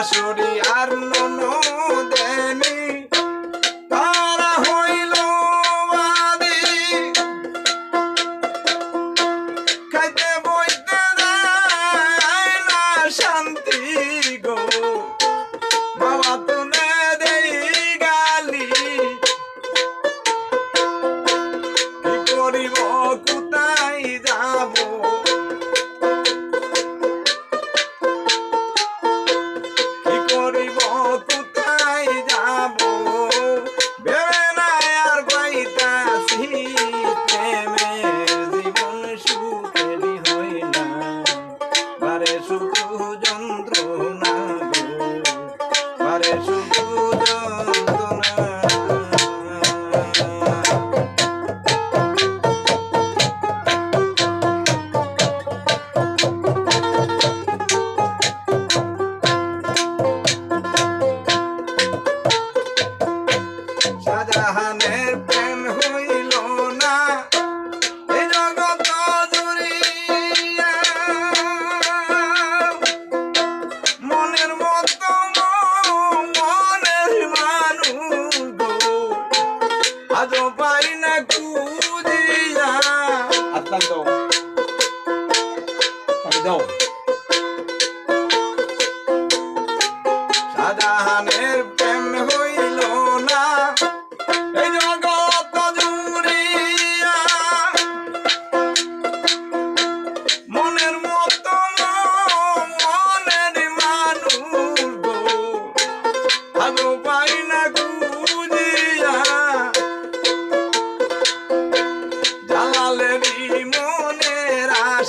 শাশুড়ি না দাও দাও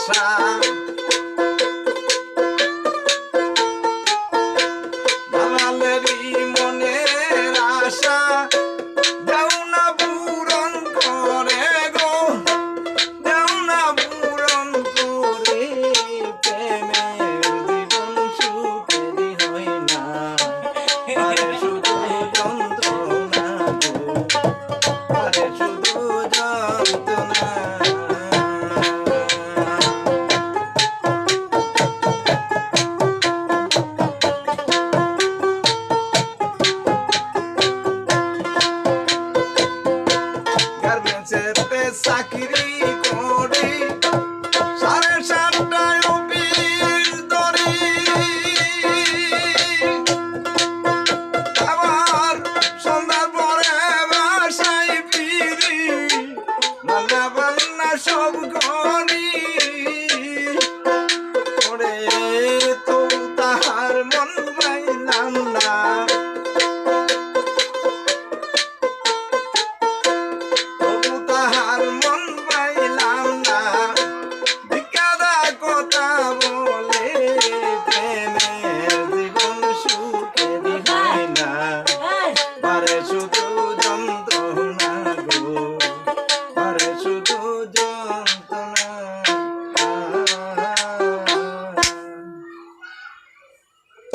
Krishna. যেতে চাকরি করি। সাড়ে সাতটায় অফিস ধরি আবার সন্ধ্যার পরে বাসায় ফিরি। রান্না বান্না সব করি। ওরে তো তাহার মন পাইলাম